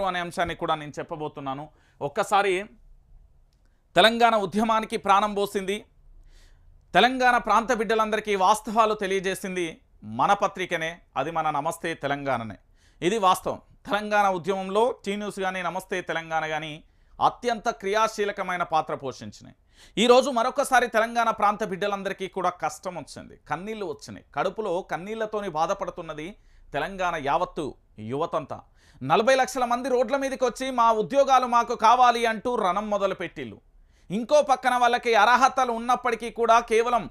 అనే అంశాన్ని కూడా నేను చెప్పబోతున్నాను. ఒక్కసారి తెలంగాణ ఉద్యమానికి ప్రాణం పోసింది. తెలంగాణ ప్రాంత బిడ్డలందరికీ వాస్తవాలు తెలియజేసింది మన పత్రికనే అది మన నమస్తే తెలంగాణనే. ఇది వాస్తవం. తెలంగాణ ఉద్యమంలో టీ న్యూస్ కానీ నమస్తే తెలంగాణ కానీ అత్యంత క్రియాశీలకమైన పాత్ర పోషించినాయి. ఈరోజు మరొకసారి తెలంగాణ ప్రాంత బిడ్డలందరికీ కూడా కష్టం వచ్చింది. కన్నీళ్ళు వచ్చినాయి. కడుపులో కన్నీళ్ళతోని బాధపడుతున్నది తెలంగాణ యావత్తు యువతంతా. నలభై లక్షల మంది రోడ్ల మీదకి వచ్చి మా ఉద్యోగాలు మాకు కావాలి అంటూ రణం మొదలుపెట్టిళ్ళు ఇంకో పక్కన వాళ్ళకి అర్హతలు ఉన్నప్పటికీ కూడా కేవలం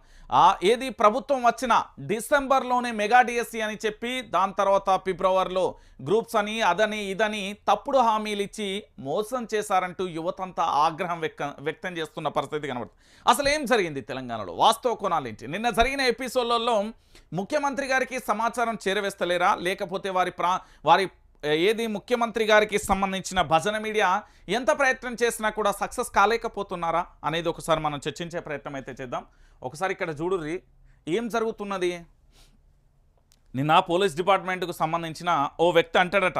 ఏది ప్రభుత్వం వచ్చిన డిసెంబర్లోనే మెగా డిఎస్సి అని చెప్పి దాని తర్వాత ఫిబ్రవరిలో గ్రూప్స్ అని అదని ఇదని తప్పుడు హామీలు ఇచ్చి మోసం చేశారంటూ యువతంతా ఆగ్రహం వ్యక్తం చేస్తున్న పరిస్థితి కనబడుతుంది. అసలు ఏం జరిగింది తెలంగాణలో? వాస్తవ కోణాలేంటి? నిన్న జరిగిన ఎపిసోడ్లలో ముఖ్యమంత్రి గారికి సమాచారం చేరవేస్తలేరా? లేకపోతే వారి ప్రా వారి ఏది ముఖ్యమంత్రి గారికి సంబంధించిన భజన మీడియా ఎంత ప్రయత్నం చేసినా కూడా సక్సెస్ కాలేకపోతున్నారా అనేది ఒకసారి మనం చర్చించే ప్రయత్నం అయితే చేద్దాం. ఒకసారి ఇక్కడ చూడుర్రి ఏం జరుగుతున్నది? నిన్న పోలీస్ డిపార్ట్మెంట్కు సంబంధించిన ఓ వ్యక్తి అంటాడట.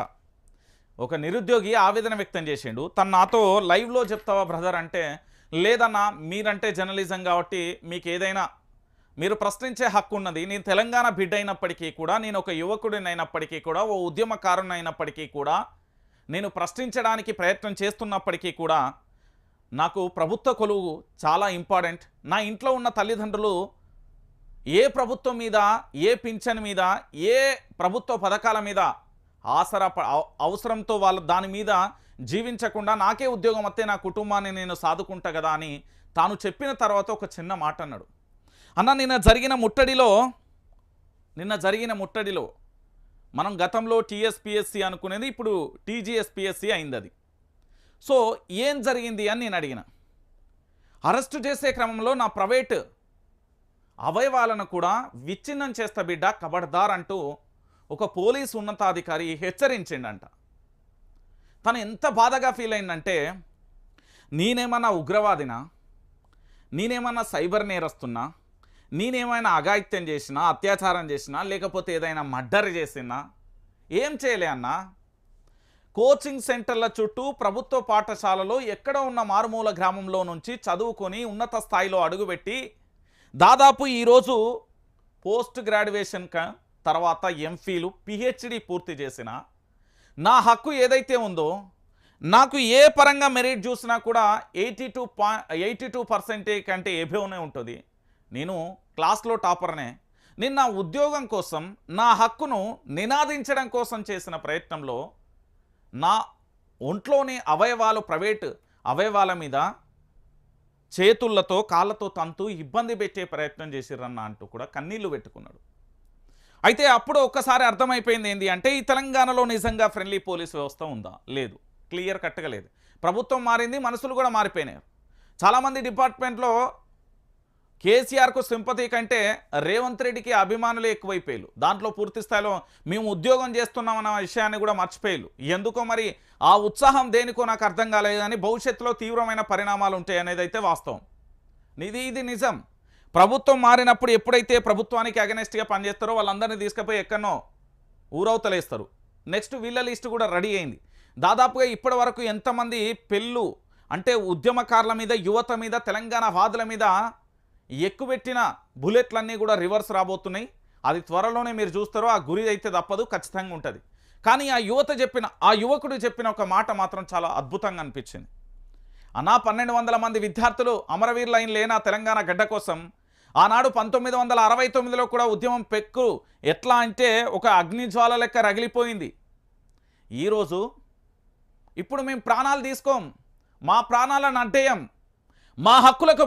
ఒక నిరుద్యోగి ఆవేదన వ్యక్తం చేసిండు. తను నాతో లైవ్లో చెప్తావా బ్రదర్ అంటే లేదన్నా మీరంటే జర్నలిజం కాబట్టి మీకు ఏదైనా మీరు ప్రశ్నించే హక్కు ఉన్నది. నేను తెలంగాణ బిడ్డ అయినప్పటికీ కూడా నేను ఒక యువకుడినైనప్పటికీ కూడా ఓ ఉద్యమకారుని అయినప్పటికీ కూడా నేను ప్రశ్నించడానికి ప్రయత్నం చేస్తున్నప్పటికీ కూడా నాకు ప్రభుత్వ కొలువు చాలా ఇంపార్టెంట్. నా ఇంట్లో ఉన్న తల్లిదండ్రులు ఏ ప్రభుత్వం మీద ఏ పింఛన్ మీద ఏ ప్రభుత్వ పథకాల మీద ఆసరా ప- అవసరంతో వాళ్ళ దాని మీద జీవించకుండా నాకే ఉద్యోగం వస్తే నా కుటుంబాన్ని నేను సాదుకుంటా కదా అని తాను చెప్పిన తర్వాత ఒక చిన్న మాట అన్నాడు అన్న నిన్న జరిగిన ముట్టడిలో నిన్న జరిగిన ముట్టడిలో మనం గతంలో టీఎస్పిఎస్సి అనుకునేది ఇప్పుడు టీజీఎస్పిఎస్సి అయింది అది సో ఏం జరిగింది అని నేను అడిగిన. అరెస్టు చేసే క్రమంలో నా ప్రైవేట్ అవయవాలను కూడా విచ్ఛిన్నం చేస్తా బిడ్డ కబడ్దార్ అంటూ ఒక పోలీసు ఉన్నతాధికారి హెచ్చరించిండంట. తను ఎంత బాధగా ఫీల్ అయిందంటే నేనేమన్నా ఉగ్రవాదినా నేనేమన్నా సైబర్ నేరస్తున్నా నేనేమైనా అఘాయిత్యం చేసినా అత్యాచారం చేసినా లేకపోతే ఏదైనా మర్డర్ చేసినా ఏం చేయలే అన్నా? కోచింగ్ సెంటర్ల చుట్టూ ప్రభుత్వ పాఠశాలలో ఎక్కడ ఉన్న మారుమూల గ్రామంలో నుంచి చదువుకొని ఉన్నత స్థాయిలో అడుగుపెట్టి దాదాపు ఈరోజు పోస్ట్ గ్రాడ్యుయేషన్ తర్వాత ఎంఫీలు పిహెచ్డి పూర్తి చేసిన నా హక్కు ఏదైతే ఉందో నాకు ఏ పరంగా మెరిట్ చూసినా కూడా ఎయిటీ టూ పా ఎయిటీ టూ పర్సెంటేజ్ కంటే ఎబోనే ఉంటుంది. నేను క్లాస్లో టాపర్నే. నేను నా ఉద్యోగం కోసం నా హక్కును నినాదించడం కోసం చేసిన ప్రయత్నంలో నా ఒంట్లోని అవయవాలు ప్రైవేట్ అవయవాల మీద చేతులతో కాళ్ళతో తంతు ఇబ్బంది పెట్టే ప్రయత్నం చేసిరన్న అంటూ కూడా కన్నీళ్ళు పెట్టుకున్నాడు. అయితే అప్పుడు ఒక్కసారి అర్థమైపోయింది ఏంటి అంటే ఈ తెలంగాణలో నిజంగా ఫ్రెండ్లీ పోలీస్ వ్యవస్థ ఉందా? లేదు. క్లియర్ కట్గా లేదు. ప్రభుత్వం మారింది మనసులు కూడా మారిపోయినాయి. చాలామంది డిపార్ట్మెంట్లో కేసీఆర్కు సింపతి కంటే రేవంత్ రెడ్డికి అభిమానులే ఎక్కువైపోయారు. దాంట్లో పూర్తి స్థాయిలో మేము ఉద్యోగం చేస్తున్నామన్న విషయాన్ని కూడా మర్చిపోయారు. ఎందుకో మరి ఆ ఉత్సాహం దేనికో నాకు అర్థం కాలేదు కానీ భవిష్యత్తులో తీవ్రమైన పరిణామాలు ఉంటాయి అనేది అయితే వాస్తవం. ఇది ఇది నిజం. ప్రభుత్వం మారినప్పుడు ఎప్పుడైతే ప్రభుత్వానికి అగనెస్ట్గా పనిచేస్తారో వాళ్ళందరినీ తీసుకుపోయి ఎక్కడనో ఊరవతలేస్తారు. నెక్స్ట్ వీళ్ళ లిస్ట్ కూడా రెడీ అయింది. దాదాపుగా ఇప్పటి వరకు ఎంతమంది పెళ్ళు అంటే ఉద్యమకారుల మీద యువత మీద తెలంగాణ వాదుల మీద ఎక్కుపెట్టిన బుల్లెట్లన్నీ కూడా రివర్స్ రాబోతున్నాయి. అది త్వరలోనే మీరు చూస్తారో ఆ గురి అయితే తప్పదు ఖచ్చితంగా ఉంటుంది. కానీ ఆ యువత చెప్పిన ఆ యువకుడు చెప్పిన ఒక మాట మాత్రం చాలా అద్భుతంగా అనిపించింది. అన్నా పన్నెండు వందల మంది విద్యార్థులు అమరవీర్ లైన్ లేనా తెలంగాణ గడ్డ కోసం ఆనాడు పంతొమ్మిది వందల అరవై తొమ్మిదిలో కూడా ఉద్యమం పెక్కు ఎట్లా అంటే ఒక అగ్నిజ్వాల లెక్క రగిలిపోయింది. ఈరోజు ఇప్పుడు మేము ప్రాణాలు తీసుకోం. మా ప్రాణాలను అడ్డేయం. మా హక్కులకు